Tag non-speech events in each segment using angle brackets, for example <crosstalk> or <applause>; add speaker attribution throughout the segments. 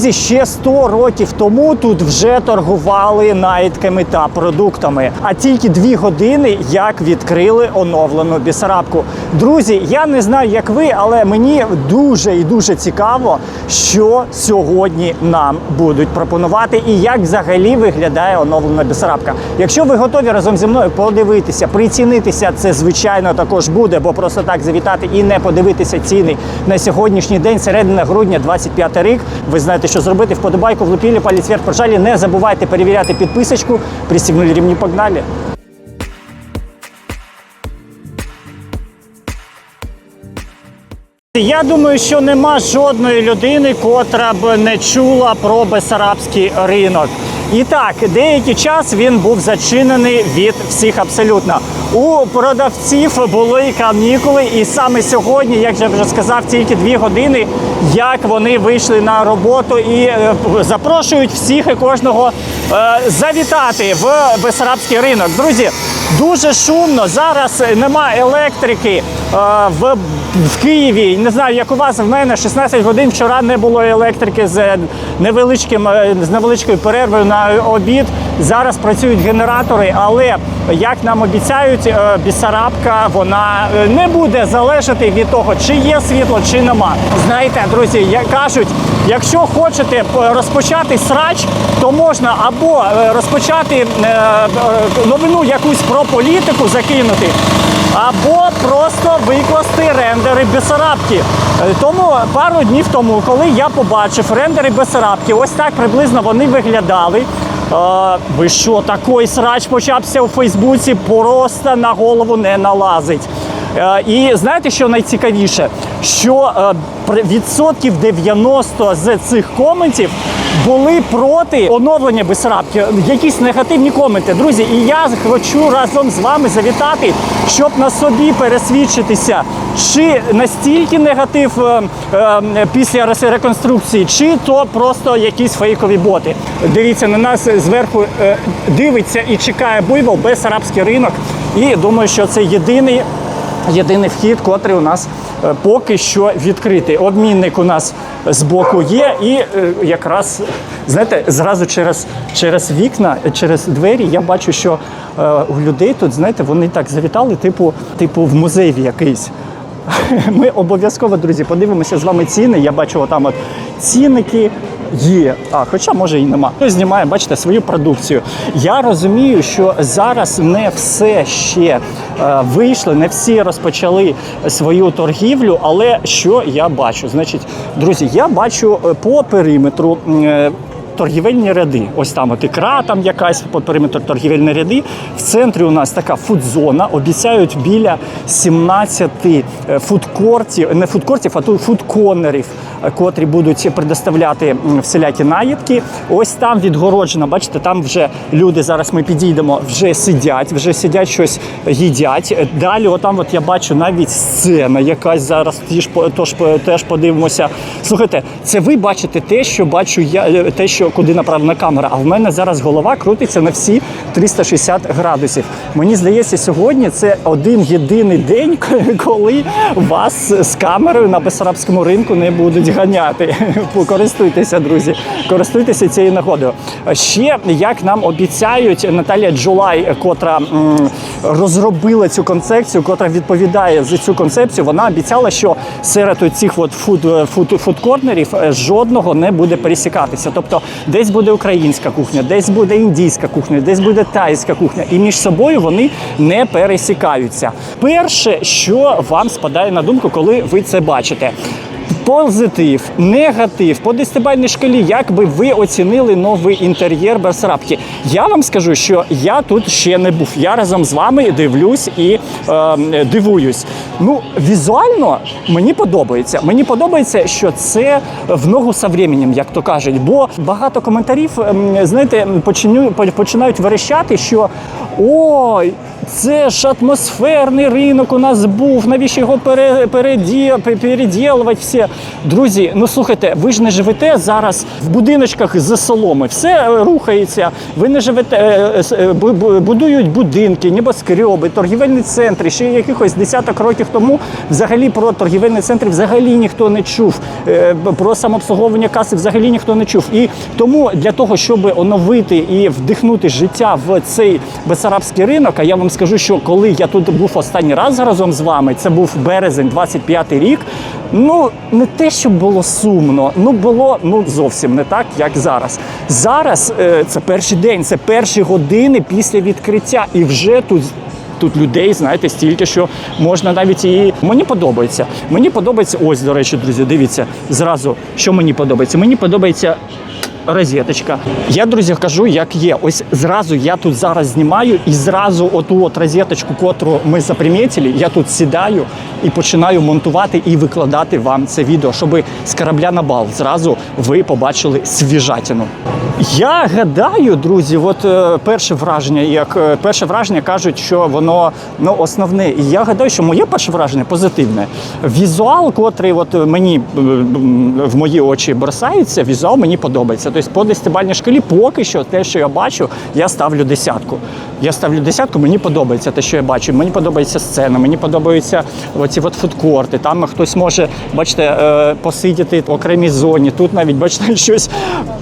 Speaker 1: Друзі, ще 100 років тому тут вже торгували наїдками та продуктами. А тільки дві години як відкрили оновлену бісарабку. Друзі, я не знаю, як ви, але мені дуже і дуже цікаво, що сьогодні нам будуть пропонувати і як взагалі виглядає оновлена бісарабка. Якщо ви готові разом зі мною подивитися, прицінитися, це звичайно також буде, бо просто так завітати і не подивитися ціни на сьогоднішній день, середина грудня, 25 рік. Ви знаєте, що зробити. Вподобайку, влупілі, палець вверх, пожалі. Не забувайте перевіряти підписочку. Пристігнули рівні, погнали. Я думаю, що нема жодної людини, котра б не чула про Бесарабський ринок. І так, деякий час він був зачинений від всіх абсолютно. У продавців були канікули, і саме сьогодні, як я вже сказав, тільки дві години, як вони вийшли на роботу і е, запрошують всіх і кожного е, завітати в Бесарабський ринок. Друзі, дуже шумно. Зараз нема електрики е, в, в Києві. Не знаю, як у вас в мене 16 годин вчора не було електрики з невеличким е, з невеличкою перервою на обід. Зараз працюють генератори, але як нам обіцяють, е, Бісарабка вона е, не буде залежати від того, чи є світло, чи нема. Знаєте, друзі, як кажуть, якщо хочете е, розпочати срач, то можна або е, розпочати е, е, новину якусь про політику закинути, або просто викласти рендери Бесарабки. Е, Тому пару днів тому, коли я побачив рендери Бесарабки, ось так приблизно вони виглядали. А, ви що, такий срач почався у Фейсбуці, просто на голову не налазить. Е, І знаєте, що найцікавіше? Що е, відсотків 90 з цих коментів були проти оновлення Бесарабки. Якісь негативні коменти. Друзі, і я хочу разом з вами завітати, щоб на собі пересвідчитися, чи настільки негатив е, е, після реконструкції, чи то просто якісь фейкові боти. Дивіться, на нас зверху е, дивиться і чекає буйвол Бесарабський ринок. І думаю, що це єдиний Єдиний вхід, котрий у нас е, поки що відкритий. Обмінник у нас з боку є, і е, якраз знаєте, зразу через, через вікна, е, через двері я бачу, що у людей тут, знаєте, вони так завітали, типу, типу в музей якийсь. <laughs> Ми обов'язково, друзі, подивимося з вами ціни. Я бачу, отам от цінники є. А, хоча може і нема. Хтось знімає, бачите, свою продукцію. Я розумію, що зараз не все ще е, вийшло, не всі розпочали свою торгівлю. Але що я бачу? Значить, друзі, я бачу е, по периметру. е, торгівельні ряди. Ось там от ікра там якась по периметру торгівельні ряди. В центрі у нас така фудзона. Обіцяють біля 17 е, фудкортів, не фудкортів, а тут фудконерів, котрі будуть предоставляти всілякі наїдки. Ось там відгороджено, бачите, там вже люди, зараз ми підійдемо, вже сидять, вже сидять щось їдять. Далі, отам от я бачу навіть сцена якась зараз, тож, теж подивимося. Слухайте, це ви бачите те, що бачу я, е, те, що куди направлена камера. А в мене зараз голова крутиться на всі 360 градусів. Мені здається, сьогодні це один єдиний день, <laughs> коли вас з камерою на Бесарабському ринку не будуть ганяти. <laughs> Користуйтеся, друзі, користуйтеся цією нагодою. Ще як нам обіцяють Наталія Джулай, котра розробила цю концепцію, котра відповідає за цю концепцію, вона обіцяла, що серед цих от фуд, фуд, фудкорнерів е, жодного не буде пересікатися. Тобто десь буде українська кухня, десь буде індійська кухня, десь буде тайська кухня, і між собою вони не пересікаються. Перше, що вам спадає на думку, коли ви це бачите. Позитив, негатив, по десятибальній шкалі, як би ви оцінили новий інтер'єр Берсарабки? Я вам скажу, що я тут ще не був. Я разом з вами дивлюсь і е, дивуюсь. Ну, візуально мені подобається. Мені подобається, що це в ногу со временем, як то кажуть. Бо багато коментарів, ем, знаєте, починають верещати, що ой, це ж атмосферний ринок у нас був. Навіщо його пере, переді, переділувати все? Друзі, ну слухайте, ви ж не живете зараз в будиночках з соломи. Все е, рухається. Ви не живете, е, е, будують будинки, небоскреби, торгівельні центри. Ще якихось десяток років тому взагалі про торгівельні центри взагалі ніхто не чув. Про самообслуговування каси взагалі ніхто не чув. І тому для того, щоб оновити і вдихнути життя в цей бесарабський ринок, а я вам скажу, що коли я тут був останній раз разом з вами, це був березень, 25 рік. Ну не те, щоб було сумно, ну було ну зовсім не так, як зараз. Зараз е, це перший день, це перші години після відкриття, і вже тут. Тут людей, знаєте, стільки, що можна навіть і мені подобається. Мені подобається. Ось, до речі, друзі, дивіться зразу, що мені подобається. Мені подобається розеточка. Я, друзі, кажу, як є. Ось зразу я тут зараз знімаю, і зразу оту от розеточку, котру ми запримітили, я тут сідаю і починаю монтувати і викладати вам це відео, щоб з корабля на бал зразу ви побачили свіжатину. Я гадаю, друзі, от е, перше враження, як е, перше враження кажуть, що воно ну основне. І я гадаю, що моє перше враження позитивне. Візуал, котрий от мені е, в мої очі бросається, візуал мені подобається. Тобто по десятибальній шкалі поки що те, що я бачу, я ставлю десятку. Я ставлю десятку, мені подобається те, що я бачу. Мені подобається сцена, мені подобаються оці от фудкорти. Там хтось може, бачите, е, посидіти в окремій зоні. Тут навіть бачите <laughs> щось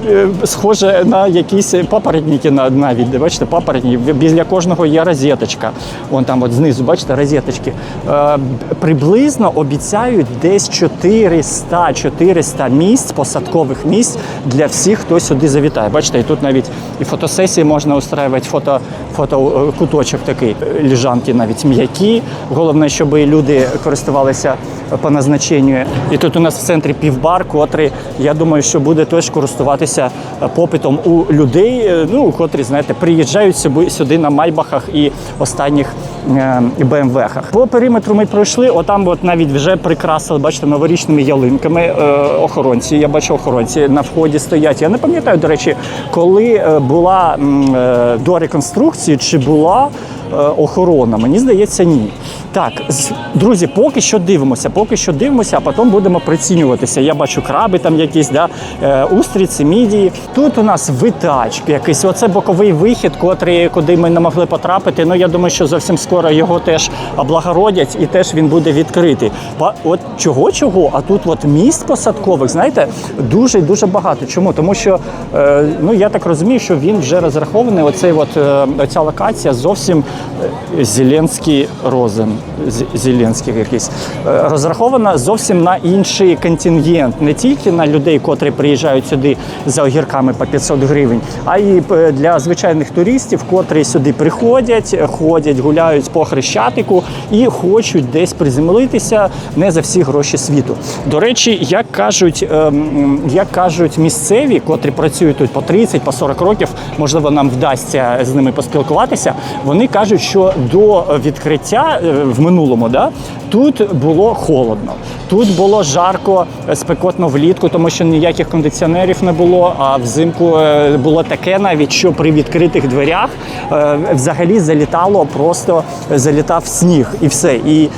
Speaker 1: е, схоже на якісь папоротники навіть. Бачите, папоротники. Біля кожного є розеточка. Вон там от знизу, бачите, розеточки. Е, приблизно обіцяють десь 400-400 місць, посадкових місць для всіх, хто сюди завітає. Бачите, і тут навіть і фотосесії можна устраювати, фото, фото куточок такий, ліжанки навіть м'які. Головне, щоб люди користувалися по назначенню. І тут у нас в центрі півбар, котрий, я думаю, що буде теж користуватися е, попитом у людей, е, ну, котрі, знаєте, приїжджають сюди, на майбахах і останніх е, БМВ-хах. По периметру ми пройшли, отам от навіть вже прикрасили, бачите, новорічними ялинками охоронці. Я бачу охоронці на вході стоять. Я не пам'ятаю, до речі, коли була до реконструкції, чи була охорона. Мені здається, ні. Так, друзі, поки що дивимося, поки що дивимося, а потім будемо прицінюватися. Я бачу краби там якісь, да, е, устриці, мідії. Тут у нас витач якийсь. Оце боковий вихід, котрий, куди ми не могли потрапити. Ну я думаю, що зовсім скоро його теж облагородять і теж він буде відкритий. От чого чого? А тут от місць посадкових, знаєте, дуже дуже багато. Чому? Тому що е, ну я так розумію, що він вже розрахований. Оцей от е, оця локація зовсім е, Зеленський розен. З- Зеленський якийсь Е, розрахована зовсім на інший контингент, не тільки на людей, котрі приїжджають сюди за огірками по 500 гривень, а й е, для звичайних туристів, котрі сюди приходять, е, ходять, гуляють по хрещатику і хочуть десь приземлитися не за всі гроші світу. До речі, як кажуть, ем, як кажуть місцеві, котрі працюють тут по 30, по 40 років, можливо, нам вдасться з ними поспілкуватися. Вони кажуть, що до відкриття е, в минулому, да, тут було холодно. Тут було жарко, е, спекотно влітку, тому що ніяких кондиціонерів не було. А взимку е, було таке навіть, що при відкритих дверях е, взагалі залітало, просто залітав сніг і все. І, і,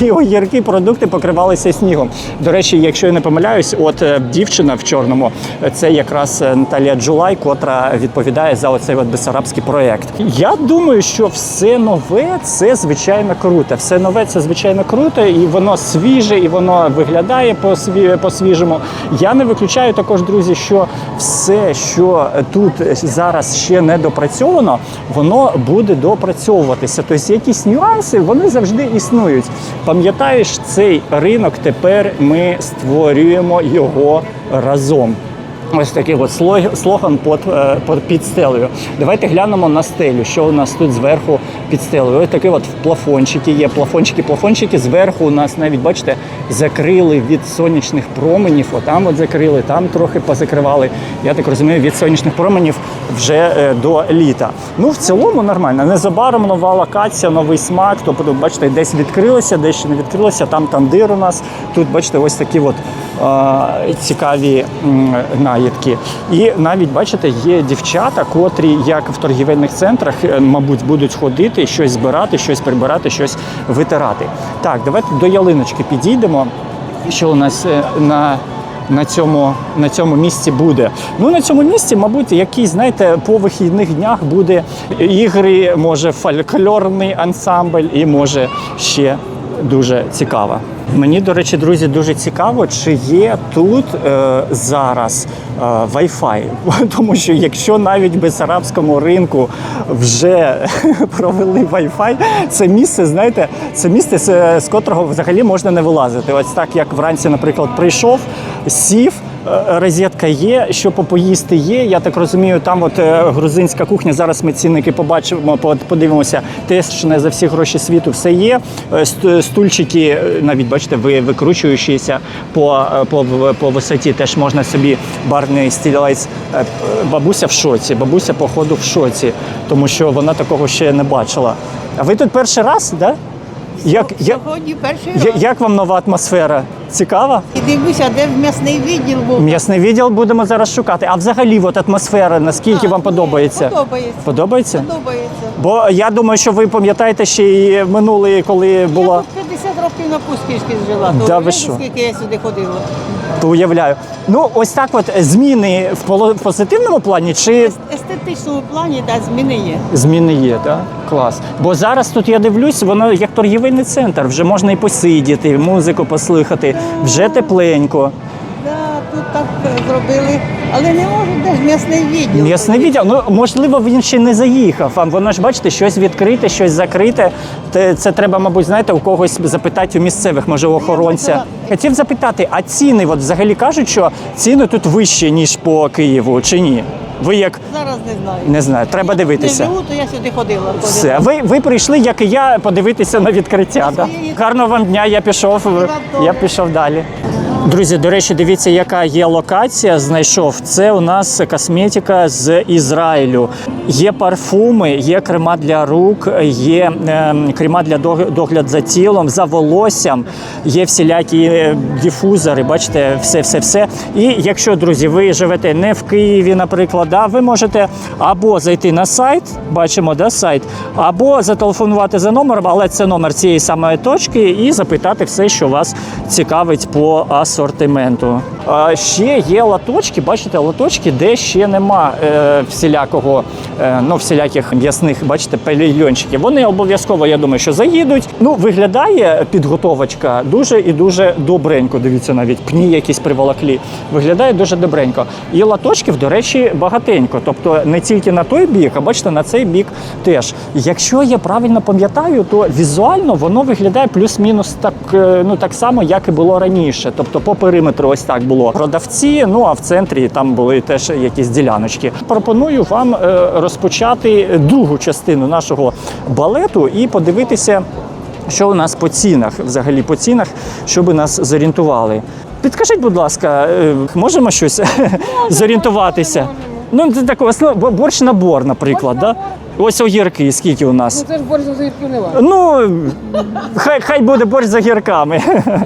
Speaker 1: і огірки, продукти покривалися снігом. До речі, якщо я не помиляюсь, от дівчина в чорному, це якраз Наталія Джулай, котра відповідає за оцей от бесарабський проєкт. Я думаю, що все нове це звичайно круто. Все нове це звичайно круто, і воно свіже, і воно виглядає по сві- по-свіжому. Я не виключаю також, друзі, що все, що тут зараз ще не допрацьовано, воно буде допрацьовуватися. Тобто якісь нюанси вони завжди існують. Пам'ятаєш, цей ринок тепер ми створюємо його разом. Ось такий от слоган е, під, стелею. Давайте глянемо на стелю, що у нас тут зверху під стелею. Ось такі от плафончики є. Плафончики, плафончики. Зверху у нас навіть, бачите, закрили від сонячних променів. Отам от закрили, там трохи позакривали. Я так розумію, від сонячних променів вже е, до літа. Ну, в цілому нормально. Незабаром нова локація, новий смак. Тобто, бачите, десь відкрилося, десь ще не відкрилося. Там тандир у нас. Тут, бачите, ось такі от цікаві наїдки. І навіть бачите, є дівчата, котрі, як в торгівельних центрах, е, мабуть, будуть ходити, щось збирати, щось прибирати, щось витирати. Так, давайте до ялиночки підійдемо. Що у нас е, на на цьому, на цьому місці буде. Ну на цьому місці, мабуть, якийсь, знаєте, по вихідних днях буде ігри, може фольклорний ансамбль і може ще дуже цікаво. Мені, до речі, друзі, дуже цікаво, чи є тут е, зараз е, Wi-Fi. <laughs> Тому що якщо навіть в Бесарабському ринку вже <laughs> провели Wi-Fi, це місце, знаєте, це місце, з котрого взагалі можна не вилазити. Ось так, як вранці, наприклад, прийшов, сів. Е, Розетка є, що попоїсти є. Я так розумію, там от е, грузинська кухня. Зараз ми цінники побачимо, по- подивимося. Теж не за всі гроші світу все є. Е, Стульчики, навіть бачите, ви викручуючіся по, по, по висоті. Теж можна собі барний стілець. Бабуся в шоці. Бабуся, походу, в шоці, тому що вона такого ще не бачила. А ви тут перший раз, так? Да? Як, як,
Speaker 2: Сьогодні перший
Speaker 1: я-
Speaker 2: раз.
Speaker 1: як вам нова атмосфера? Цікава?
Speaker 2: І дивлюся, де в м'ясний відділ був.
Speaker 1: М'ясний відділ будемо зараз шукати. А взагалі, от атмосфера, наскільки
Speaker 2: А,
Speaker 1: вам
Speaker 2: ні,
Speaker 1: подобається?
Speaker 2: Подобається.
Speaker 1: Подобається?
Speaker 2: Подобається.
Speaker 1: Бо я думаю, що ви пам'ятаєте ще й минулий, коли була.
Speaker 2: Я тут 50 років на Пусківській жила.
Speaker 1: Да
Speaker 2: то
Speaker 1: ви
Speaker 2: уявляєте,
Speaker 1: що?
Speaker 2: скільки я сюди ходила.
Speaker 1: То уявляю. Ну, ось так, от зміни в поло- позитивному плані чи
Speaker 2: В естетичному плані да, зміни є.
Speaker 1: зміни є, так? Клас. Бо зараз тут я дивлюсь, воно як торгівельний центр. Вже можна і посидіти, музику послухати, вже тепленько.
Speaker 2: Тут так зробили. Але не можу, де ж м'ясний відділ.
Speaker 1: М'ясний відділ, ну можливо, він ще не заїхав. А воно ж бачите, щось відкрите, щось закрите. Те- Це треба, мабуть, знаєте, у когось запитати у місцевих, може, у охоронця. Хотів запитати, а ціни, от взагалі кажуть, що ціни тут вищі, ніж по Києву, чи ні? Ви як
Speaker 2: Зараз не знаю.
Speaker 1: не знаю, треба
Speaker 2: Не
Speaker 1: дивитися.
Speaker 2: живу, то я сюди ходила.
Speaker 1: Все, ви, ви прийшли, як і я, подивитися на відкриття. Да? Гарного вам дня, я пішов, я пішов далі. Друзі, до речі, дивіться, яка є локація. Знайшов. Це у нас косметика з Ізраїлю. Є парфуми, є крема для рук, є е, крема для дог- догляд за тілом, за волоссям, є всілякі дифузори. Бачите, все, все, все. І якщо, друзі, ви живете не в Києві, наприклад, да, ви можете або зайти на сайт, бачимо, да, сайт, або зателефонувати за номером, але це номер цієї самої точки, і запитати все, що вас цікавить по асортименту. А ще є латочки, бачите, латочки, де ще нема е, всілякого, е, ну, всіляких м'ясних, бачите, пельйончиків. Вони обов'язково, я думаю, що заїдуть. Ну, виглядає підготовочка дуже і дуже добренько. Дивіться, навіть пні якісь приволоклі. Виглядає дуже добренько. І латочків, до речі, багатенько. Тобто не тільки на той бік, а бачите, на цей бік теж. Якщо я правильно пам'ятаю, то візуально воно виглядає плюс-мінус так, е, ну, так само, як і було раніше. Тобто по периметру ось так було продавці, ну а в центрі там були теж якісь діляночки. Пропоную вам е, розпочати другу частину нашого балету і подивитися. Що у нас по цінах, взагалі по цінах, щоб нас зорієнтували. Підкажіть, будь ласка, е, можемо щось <laughs> зорієнтуватися? Ну, це так, основ- борщ набор, наприклад. Да? Ось огірки, скільки у нас?
Speaker 3: Ну це ж борщ за огірків не варто.
Speaker 1: Ну, хай, хай буде борщ з огірками. <laughs>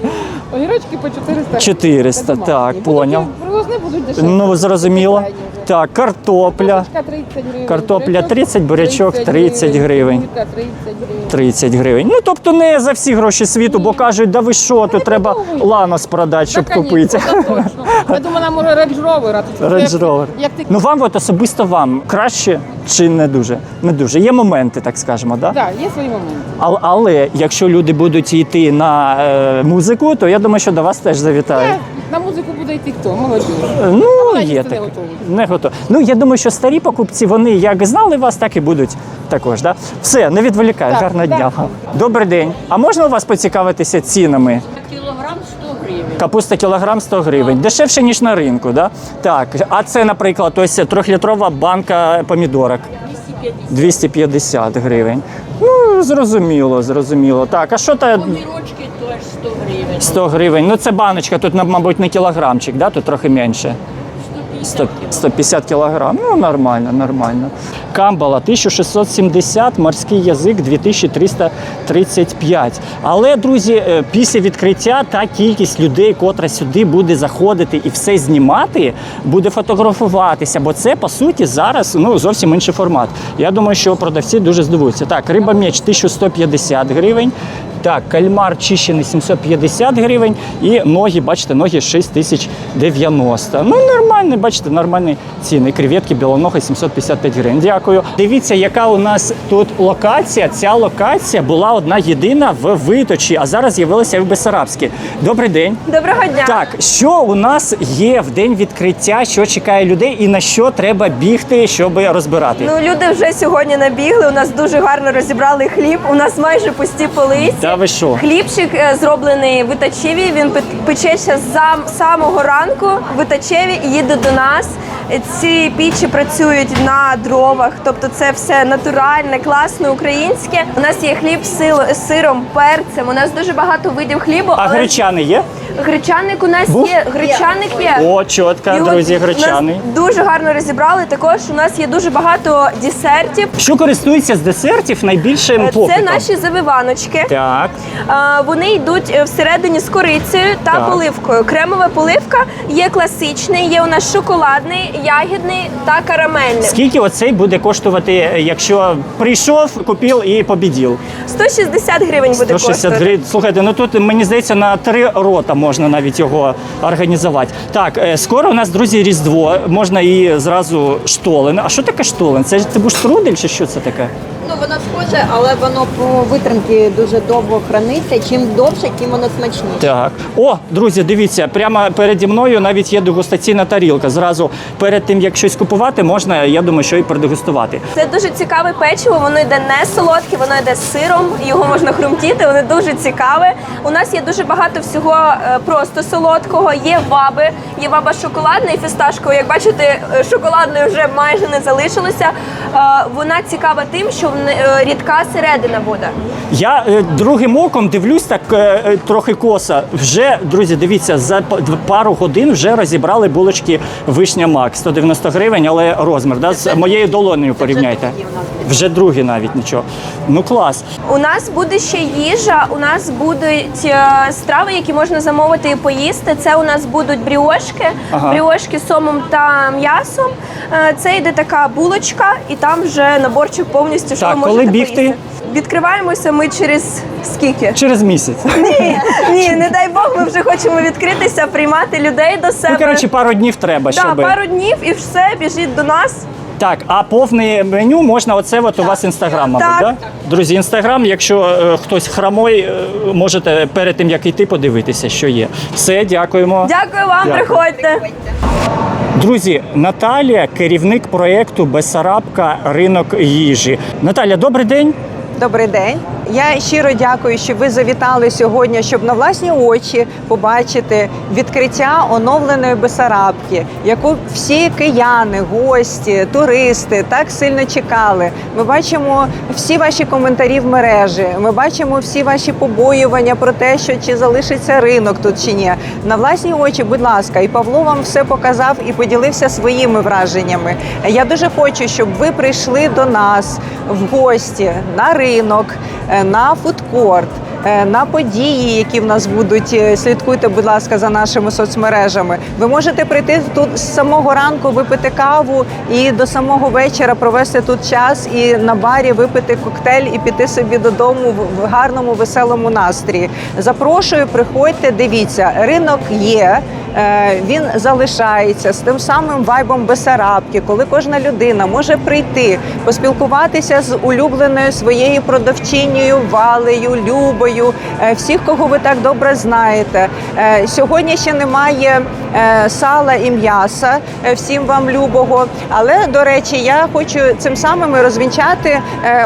Speaker 3: Огірочки по 400.
Speaker 1: 400,
Speaker 3: Це домашні.
Speaker 1: так,
Speaker 3: Будуть
Speaker 1: поняв.
Speaker 3: і Привозні будуть дешеві.
Speaker 1: Ну, зрозуміло. Так, картопля.
Speaker 3: Картошечка 30 гривень.
Speaker 1: Картопля
Speaker 3: бурячок
Speaker 1: 30, бурячок 30 гривень.
Speaker 3: Курка 30 гривень.
Speaker 1: 30 гривень. Ну тобто не за всі гроші світу, бо кажуть, да ви що, тут треба ланос продати, щоб
Speaker 3: Та, конечно,
Speaker 1: купити.
Speaker 3: точно. Я думаю, нам може Range Rover, а тут
Speaker 1: Range Rover.
Speaker 3: Як ти...
Speaker 1: Ну вам от особисто вам краще чи не дуже? Не дуже. Є моменти, так скажемо, да?
Speaker 3: Так, є свої моменти.
Speaker 1: Але, але якщо люди будуть йти на е, музику, то я думаю, що до вас теж завітають.
Speaker 3: Е, На музику буде йти хто? Молодіж.
Speaker 1: Ну,
Speaker 3: вона
Speaker 1: є
Speaker 3: їсти не готові.
Speaker 1: Не готові. Ну, я думаю, що старі покупці, вони як знали вас, так і будуть також. Да? Все, не відволікаю.
Speaker 3: Так,
Speaker 1: Гарного дня. вам. Добрий день. А можна у вас поцікавитися цінами?
Speaker 2: Кілограм 100 гривень.
Speaker 1: Капуста кілограм 100 гривень. Дешевше, ніж на ринку, да? Так. А це, наприклад, ось трьохлітрова банка помідорок. 250 гривень. Ну, зрозуміло, зрозуміло. Так, а що та
Speaker 4: Помірочки теж 100 гривень.
Speaker 1: 100 гривень? Ну, це баночка, тут, мабуть, не кілограмчик, да? тут трохи менше. 100, 150 кілограм. Ну, нормально, нормально. Камбала 1670, морський язик 2335. Але, друзі, е, після відкриття та кількість людей, котра сюди буде заходити і все знімати, буде фотографуватися, бо це по суті зараз ну, зовсім інший формат. Я думаю, що продавці дуже здивуються. Так, риба меч 1150 гривень. Так, кальмар чищений 750 гривень і ноги, бачите, ноги 6090. Ну, нормальний, бачите, нормальні ціни. Креветки білоноги 755 гривень. Дякую. Дивіться, яка у нас тут локація. Ця локація була одна єдина в Виточі, а зараз з'явилася в Бесарабській. Добрий день.
Speaker 4: Доброго дня.
Speaker 1: Так, що у нас є в день відкриття, що чекає людей і на що треба бігти, щоб розбирати?
Speaker 4: Ну люди вже сьогодні набігли. У нас дуже гарно розібрали хліб. У нас майже пусті полиці.
Speaker 1: Та ви що?
Speaker 4: Хлібчик е, зроблений в Ітачеві. Він пе- печеться з самого ранку в Ітачеві і їде до нас. Е, Ці пічі працюють на дровах, тобто це все натуральне, класне, українське. У нас є хліб з сило- з сиром, перцем. У нас дуже багато видів хлібу.
Speaker 1: А
Speaker 4: але
Speaker 1: гречани є?
Speaker 4: Гречаник у нас
Speaker 1: Був?
Speaker 4: є. Гречаник є.
Speaker 1: О, чітко, друзі,
Speaker 4: нас
Speaker 1: гречани.
Speaker 4: Дуже гарно розібрали. Також у нас є дуже багато десертів.
Speaker 1: Що користується з десертів найбільшим
Speaker 4: Це
Speaker 1: попитом?
Speaker 4: наші завиваночки.
Speaker 1: Так.
Speaker 4: А, Вони йдуть е, всередині з корицею та
Speaker 1: Так.
Speaker 4: поливкою. Кремова поливка є класичний, є у нас шоколадний, ягідний та карамельний.
Speaker 1: Скільки оцей буде коштувати, якщо прийшов, купив і побідів?
Speaker 4: 160 гривень буде
Speaker 1: 160
Speaker 4: коштувати.
Speaker 1: гривень. Слухайте, ну тут мені здається на три рота можна навіть його організувати. Так, е, скоро у нас, друзі, Різдво. Можна і зразу штолен. А що таке штолен? Це, це був штрудель чи що це таке?
Speaker 5: Ну, воно схоже, але воно по витримки дуже довго храниться. Чим довше, тим воно смачніше.
Speaker 1: Так. О, друзі, дивіться, прямо переді мною навіть є дегустаційна тарілка. Зразу перед тим, як щось купувати, можна, я думаю, що і продегустувати.
Speaker 4: Це дуже цікаве печиво. Воно йде не солодке, воно йде з сиром. Його можна хрумтіти. Воно дуже цікаве. У нас є дуже багато всього е, просто солодкого. Є ваби, є ваба шоколадна і фісташкова. Як бачите, е, шоколадної вже майже не залишилося. Е, Вона цікава тим, що в рідка середина буде.
Speaker 1: Я е, другим оком дивлюсь так е, е, трохи коса. Вже, друзі, дивіться, за п- дв- пару годин вже розібрали булочки вишня Мак 190 гривень, але розмір. Да? З моєю долонею порівняйте. Вже другі навіть нічого. Ну клас.
Speaker 4: У нас буде ще їжа. У нас будуть е, страви, які можна замовити і поїсти. Це у нас будуть бріошки,
Speaker 1: Ага.
Speaker 4: бріошки з сомом та м'ясом. Е, Це йде така булочка, і там вже наборчик повністю. Що
Speaker 1: Так,
Speaker 4: ви
Speaker 1: коли бігти?
Speaker 4: поїсти. Відкриваємося ми через скільки?
Speaker 1: Через місяць.
Speaker 4: Ні, <laughs> ні, не дай Бог, ми вже хочемо відкритися, приймати людей до себе.
Speaker 1: Ну, коротше, пару днів треба,
Speaker 4: да,
Speaker 1: щоб.
Speaker 4: пару днів і все, біжіть до нас.
Speaker 1: Так, а повне меню можна оце от у вас інстаграм, мабуть,
Speaker 4: Так.
Speaker 1: да? Друзі, інстаграм, якщо е, хтось хромой, е, можете перед тим як йти подивитися, що є. Все, дякуємо.
Speaker 4: Дякую вам,
Speaker 1: Дякую.
Speaker 4: приходьте.
Speaker 1: Друзі, Наталія, керівник проєкту Бесарабка ринок їжі. Наталя, добрий день.
Speaker 6: Добрий день. Я щиро дякую, що ви завітали сьогодні, щоб на власні очі побачити відкриття оновленої Бесарабки, яку всі кияни, гості, туристи так сильно чекали. Ми бачимо всі ваші коментарі в мережі. Ми бачимо всі ваші побоювання про те, що чи залишиться ринок тут чи ні. На власні очі, будь ласка, і Павло вам все показав і поділився своїми враженнями. Я дуже хочу, щоб ви прийшли до нас в гості на ринок, е, на фудкорт. е, На події, які в нас будуть, Е, слідкуйте, будь ласка, за нашими соцмережами. Ви можете прийти тут з самого ранку, випити каву і до самого вечора провести тут час і на барі випити коктейль і піти собі додому в- гарному веселому настрої. Запрошую, приходьте, дивіться, ринок є. Е, Він залишається з тим самим вайбом Бесарабки, коли кожна людина може прийти, поспілкуватися з улюбленою своєю продавчинею, валею, любою, е, всіх, кого ви так добре знаєте. Е, Сьогодні ще немає сала і м'яса, всім вам любого. Але до речі, я хочу цим самим розвінчати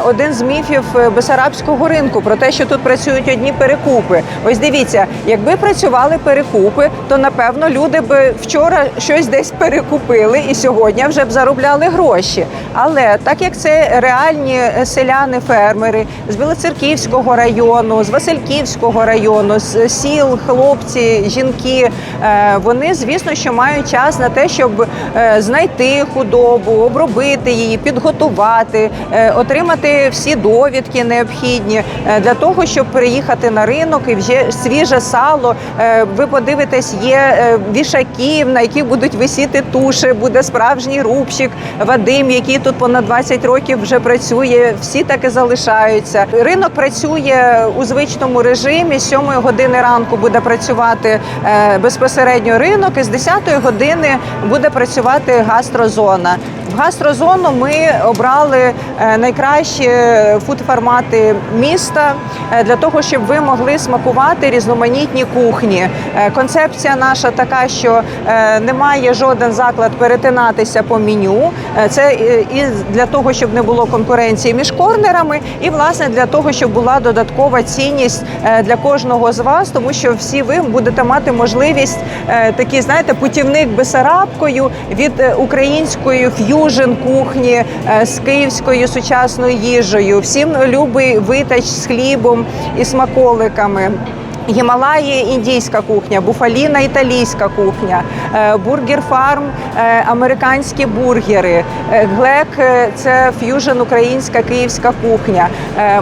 Speaker 6: один з міфів Бесарабського ринку про те, що тут працюють одні перекупи. Ось дивіться, якби працювали перекупи, то напевно люди б вчора щось десь перекупили і сьогодні вже б заробляли гроші. Але так як це реальні е, селяни, фермери з Білоцерківського району, з Васильківського району, з сіл, хлопці, жінки, е, вони звісно, що мають час на те, щоб е, знайти худобу, обробити її, підготувати, отримати всі довідки необхідні для того, щоб приїхати на ринок і вже свіже сало. Ви подивитесь, є е, вішаки, на яких будуть висіти туші, буде справжній рубщик Вадим, який тут понад 20 років вже працює. Всі так і залишаються. Ринок працює у звичному режимі. З 7 години ранку буде працювати е, безпосередньо ринок, і з 10 години буде працювати гастрозона. В гастрозону ми обрали е, найкращі фуд-формати міста для того, щоб ви могли смакувати різноманітні кухні. Концепція наша така, що е, не має жоден заклад перетинатися по меню. Е, Це е, і для того, щоб не було конкуренції між корнерами, і власне для того, щоб була додаткова цінність для кожного з вас, тому що всі ви будете мати можливість такий, знаєте, путівник Бесарабкою від української ф'южн кухні з київською сучасною їжею. Всім любий витач з хлібом і смаколиками. Гімалаї індійська кухня, буфаліна італійська кухня, е, бургер фарм, е, американські бургери, е, глек це ф'южн українська київська кухня,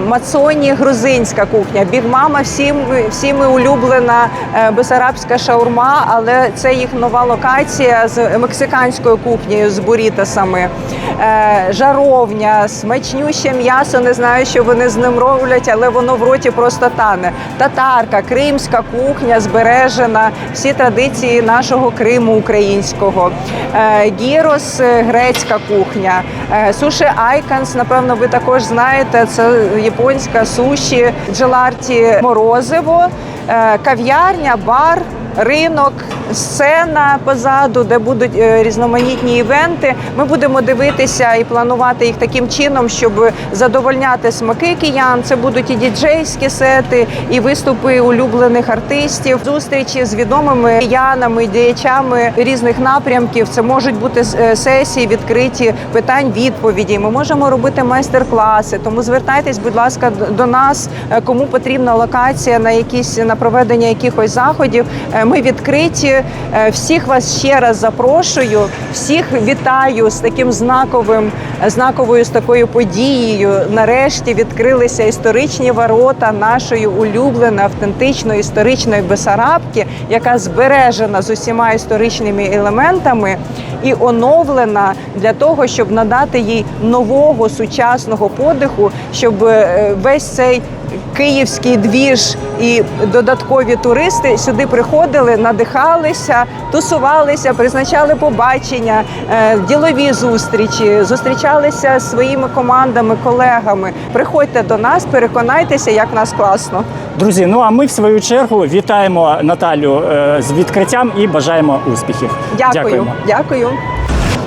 Speaker 6: мацоні грузинська кухня, біг мама всім всіми улюблена бесарабська шаурма, але це їх нова локація з мексиканською кухнею, з бурітасами. Жаровня, смачнюще м'ясо. Не знаю, що вони з ним роблять, але воно в роті просто тане. Татарка, кримська кухня збережена, всі традиції нашого Криму українського. Е, Гірос, е, грецька кухня. Е, Суші Айканс, напевно, ви також знаєте. Це японська суші, джеларті морозиво, кав'ярня, бар. Ринок, сцена позаду, де будуть е, різноманітні івенти. Ми будемо дивитися і планувати їх таким чином, щоб задовольняти смаки киян. Це будуть і діджейські сети, і виступи улюблених артистів, зустрічі з відомими киянами, діячами різних напрямків. Це можуть бути е, сесії, відкриті питань, відповіді. Ми можемо робити майстер-класи. Тому звертайтесь, будь ласка, до нас, е, кому потрібна локація на якісь на проведення якихось заходів. Е, Ми відкриті. Е, Всіх вас ще раз запрошую. Всіх вітаю з таким знаковим знаковою з такою подією. Нарешті відкрилися історичні ворота нашої улюбленої автентичної історичної Бесарабки, яка збережена з усіма історичними елементами і оновлена для того, щоб надати їй нового сучасного подиху, щоб е, весь цей київський двіж і додаткові туристи сюди приходили, надихалися, тусувалися, призначали побачення, е, ділові зустрічі, зустрічалися зі своїми командами, колегами. Приходьте до нас, переконайтеся, як в нас класно.
Speaker 1: Друзі, ну а ми в свою чергу вітаємо Наталю е, з відкриттям і бажаємо успіхів.
Speaker 6: Дякую. Дякую.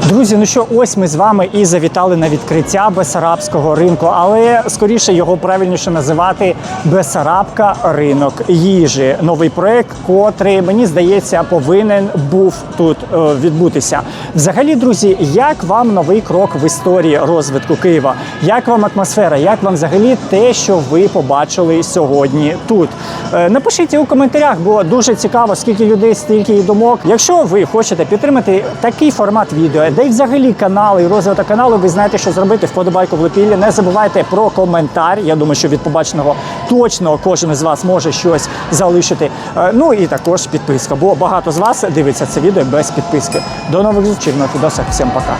Speaker 1: Друзі, ну що, ось ми з вами і завітали на відкриття Бесарабського ринку, але скоріше його правильніше називати Бесарабка ринок їжі. Новий проект, котрий мені здається повинен був тут е, відбутися. Взагалі, друзі, як вам новий крок в історії розвитку Києва? Як вам атмосфера? Як вам взагалі те, що ви побачили сьогодні тут? Е, Напишіть у коментарях, бо дуже цікаво, скільки людей, стільки і думок. Якщо ви хочете підтримати такий формат відео, де й взагалі канали і розвиток каналу, ви знаєте, що зробити вподобайку в лепілі. Не забувайте про коментар. Я думаю, що від побаченого точно кожен з вас може щось залишити. Е, Ну і також підписка, бо багато з вас дивиться це відео без підписки. До нових зустрічей на відосах. Всім пока.